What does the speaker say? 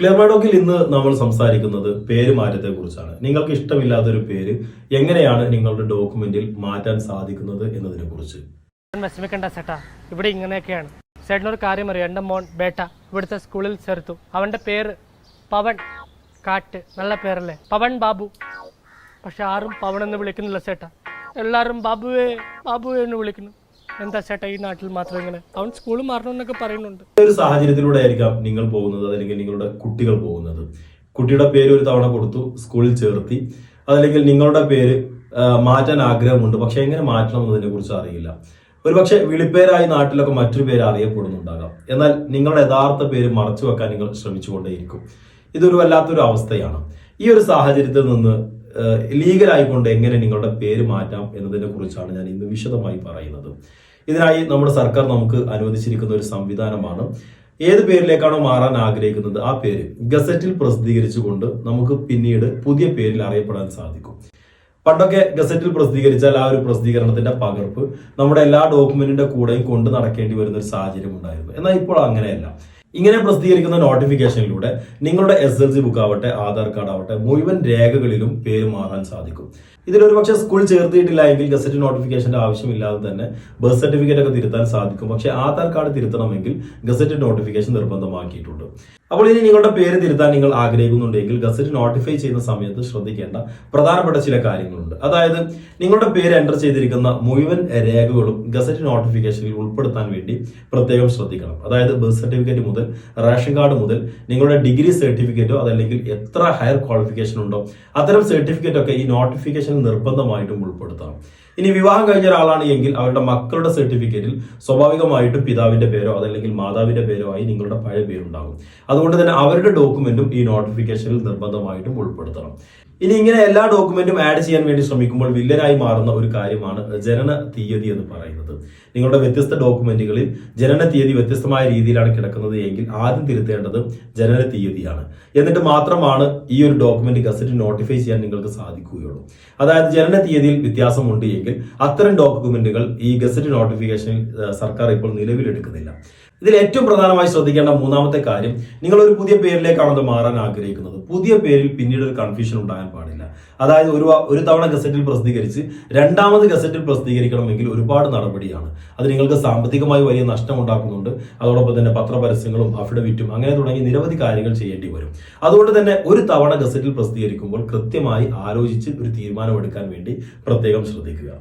ക്ലിയർമാഡോക്കിൽ ഇന്ന് നമ്മൾ സംസാരിക്കുന്നത് പേര് മാറ്റത്തെ കുറിച്ചാണ് നിങ്ങൾക്ക് ഇഷ്ടമില്ലാത്തൊരു പേര് എങ്ങനെയാണ് നിങ്ങളുടെ ഡോക്യുമെന്റിൽ മാറ്റാൻ സാധിക്കുന്നത് എന്നതിനെ കുറിച്ച് വിഷമിക്കണ്ട ചേട്ടാ. ഇവിടെ ഇങ്ങനെയൊക്കെയാണ്. ചേട്ടനൊരു കാര്യം അറിയാം? എന്റെ മോൻ ബേട്ട ഇവിടുത്തെ സ്കൂളിൽ ചേർത്തു. അവന്റെ പേര് പവൻ കാട്ട്. നല്ല പേരല്ലേ? പവൻ ബാബു. പക്ഷെ ആരും പവൻ എന്ന് വിളിക്കുന്നില്ല ചേട്ടാ. എല്ലാവരും ബാബുവേ ബാബുവേ എന്ന് വിളിക്കുന്നു. എന്താ ചേട്ടാ ഈ നാട്ടിൽ മാത്രം ഇങ്ങനെ? അവൻ സ്കൂൾ മാറണമെന്നൊക്കെ പറയുന്നുണ്ട്. ഒരു സാഹചര്യത്തിലൂടെ ആയിരിക്കാം നിങ്ങൾ പോകുന്നത് അതല്ലെങ്കിൽ നിങ്ങളുടെ കുട്ടികൾ പോകുന്നത്. കുട്ടിയുടെ പേര് ഒരു തവണ കൊടുത്തു സ്കൂളിൽ ചേർത്തി. അതല്ലെങ്കിൽ നിങ്ങളുടെ പേര് മാറ്റാൻ ആഗ്രഹമുണ്ട്. പക്ഷെ എങ്ങനെ മാറ്റണം എന്നതിനെ കുറിച്ച് അറിയില്ല. ഒരുപക്ഷെ വിളിപ്പേരായി നാട്ടിലൊക്കെ മറ്റൊരു പേര് അറിയപ്പെടുന്നുണ്ടാകാം. എന്നാൽ നിങ്ങളുടെ യഥാർത്ഥ പേര് മറച്ചു വെക്കാൻ നിങ്ങൾ ശ്രമിച്ചുകൊണ്ടേയിരിക്കും. ഇതൊരു വല്ലാത്തൊരു അവസ്ഥയാണ്. ഈ ഒരു സാഹചര്യത്തിൽ നിന്ന് ലീഗലായിക്കൊണ്ട് എങ്ങനെ നിങ്ങളുടെ പേര് മാറ്റാം എന്നതിനെ കുറിച്ചാണ് ഞാൻ ഇന്ന് വിശദമായി പറയുന്നത്. ഇതിനായി നമ്മുടെ സർക്കാർ നമുക്ക് അനുവദിച്ചിരിക്കുന്ന ഒരു സംവിധാനമാണ്. ഏത് പേരിലേക്കാണോ മാറാൻ ആഗ്രഹിക്കുന്നത് ആ പേര് ഗസറ്റിൽ പ്രസിദ്ധീകരിച്ചുകൊണ്ട് നമുക്ക് പിന്നീട് പുതിയ പേരിൽ അറിയപ്പെടാൻ സാധിക്കും. പണ്ടൊക്കെ ഗസറ്റിൽ പ്രസിദ്ധീകരിച്ചാൽ ആ ഒരു പ്രസിദ്ധീകരണത്തിന്റെ പകർപ്പ് നമ്മുടെ എല്ലാ ഡോക്യുമെന്റിന്റെ കൂടെയും കൊണ്ട് നടക്കേണ്ടി വരുന്ന ഒരു സാഹചര്യം ഉണ്ടായിരുന്നു. എന്നാൽ ഇപ്പോൾ അങ്ങനെയല്ല. ഇങ്ങനെ പ്രസിദ്ധീകരിക്കുന്ന നോട്ടിഫിക്കേഷനിലൂടെ നിങ്ങളുടെ എസ് എൽ സി ബുക്ക് ആവട്ടെ ആധാർ കാർഡ് ആവട്ടെ മുഴുവൻ രേഖകളിലും പേര് മാറാൻ സാധിക്കും. ഇതിലൊരു പക്ഷേ സ്കൂൾ ചേർത്തിയിട്ടില്ല എങ്കിൽ ഗസറ്റ് നോട്ടിഫിക്കേഷന്റെ ആവശ്യമില്ലാതെ തന്നെ ബർത്ത് സർട്ടിഫിക്കറ്റ് ഒക്കെ തിരുത്താൻ സാധിക്കും. പക്ഷേ ആധാർ കാർഡ് തിരുത്തണമെങ്കിൽ ഗസറ്റ് നോട്ടിഫിക്കേഷൻ നിർബന്ധമാക്കിയിട്ടുണ്ട്. അപ്പോൾ ഇനി നിങ്ങളുടെ പേര് തിരുത്താൻ നിങ്ങൾ ആഗ്രഹിക്കുന്നുണ്ടെങ്കിൽ ഗസറ്റ് നോട്ടിഫൈ ചെയ്യുന്ന സമയത്ത് ശ്രദ്ധിക്കേണ്ട പ്രധാനപ്പെട്ട ചില കാര്യങ്ങളുണ്ട്. അതായത് നിങ്ങളുടെ പേര് എന്റർ ചെയ്തിരിക്കുന്ന മുഴുവൻ രേഖകളും ഗസറ്റ് നോട്ടിഫിക്കേഷനിൽ ഉൾപ്പെടുത്താൻ വേണ്ടി പ്രത്യേകം ശ്രദ്ധിക്കണം. അതായത് ബർത്ത് സർട്ടിഫിക്കറ്റ് മുതൽ റേഷൻ കാർഡ് മുതൽ നിങ്ങളുടെ ഡിഗ്രി സർട്ടിഫിക്കറ്റോ അതല്ലെങ്കിൽ എത്ര ഹയർ ക്വാളിഫിക്കേഷൻ ഉണ്ടോ അത്തരം സർട്ടിഫിക്കറ്റ് ഒക്കെ ഈ നോട്ടിഫിക്കേഷനിൽ നിർബന്ധമായിട്ടും ഉൾപ്പെടുത്തണം. ഇനി വിവാഹം കഴിഞ്ഞ ഒരാളാണ് എങ്കിൽ അവരുടെ മക്കളുടെ സർട്ടിഫിക്കറ്റിൽ സ്വാഭാവികമായിട്ട് പിതാവിന്റെ പേരോ അതല്ലെങ്കിൽ മാതാവിന്റെ പേരോ ആയി നിങ്ങളുടെ പഴയ പേരുണ്ടാകും. അതുകൊണ്ട് തന്നെ അവരുടെ ഡോക്യുമെന്റും ഈ നോട്ടിഫിക്കേഷനിൽ നിർബന്ധമായിട്ടും ഉൾപ്പെടുത്തണം. ഇനി ഇങ്ങനെ എല്ലാ ഡോക്യുമെന്റും ആഡ് ചെയ്യാൻ വേണ്ടി ശ്രമിക്കുമ്പോൾ വില്ലനായി മാറുന്ന ഒരു കാര്യമാണ് ജനന തീയതി എന്ന് പറയുന്നത്. നിങ്ങളുടെ വ്യത്യസ്ത ഡോക്യുമെന്റുകളിൽ ജനന തീയതി വ്യത്യസ്തമായ രീതിയിലാണ് കിടക്കുന്നത് എങ്കിൽ ആദ്യം തിരുത്തേണ്ടത് ജനന തീയതിയാണ്. എന്നിട്ട് മാത്രമാണ് ഈ ഒരു ഡോക്യുമെന്റ് ഗസറ്റ് നോട്ടിഫൈ ചെയ്യാൻ നിങ്ങൾക്ക് സാധിക്കുകയുള്ളൂ. അതായത് ജനന തീയതിയിൽ വ്യത്യാസമുണ്ട് എങ്കിൽ അത്തരം ഡോക്യുമെന്റുകൾ ഈ ഗസറ്റ് നോട്ടിഫിക്കേഷനിൽ സർക്കാർ ഇപ്പോൾ നിലവിലെടുക്കുന്നില്ല. ഇതിൽ ഏറ്റവും പ്രധാനമായി ശ്രദ്ധിക്കേണ്ട മൂന്നാമത്തെ കാര്യം നിങ്ങൾ ഒരു പുതിയ പേരിലേക്കാണത് മാറാൻ ആഗ്രഹിക്കുന്നത്. പുതിയ പേരിൽ പിന്നീട് ഒരു കൺഫ്യൂഷൻ ഉണ്ടാകാൻ പാടില്ല. അതായത് ഒരു ഒരു തവണ ഗസറ്റിൽ പ്രസിദ്ധീകരിച്ച് രണ്ടാമത് ഗസറ്റിൽ പ്രസിദ്ധീകരിക്കണമെങ്കിൽ ഒരുപാട് നടപടിയാണ്. അത് നിങ്ങൾക്ക് സാമ്പത്തികമായി വലിയ നഷ്ടം ഉണ്ടാക്കുന്നുണ്ട് അതോടൊപ്പം തന്നെ പത്രപരസ്യങ്ങളും അഫിഡവിറ്റും അങ്ങനെ തുടങ്ങി നിരവധി കാര്യങ്ങൾ ചെയ്യേണ്ടി വരും. അതുകൊണ്ട് തന്നെ ഒരു തവണ ഗസറ്റിൽ പ്രസിദ്ധീകരിക്കുമ്പോൾ കൃത്യമായി ആലോചിച്ച് ഒരു തീരുമാനമെടുക്കാൻ വേണ്ടി പ്രത്യേകം ശ്രദ്ധിക്കുക.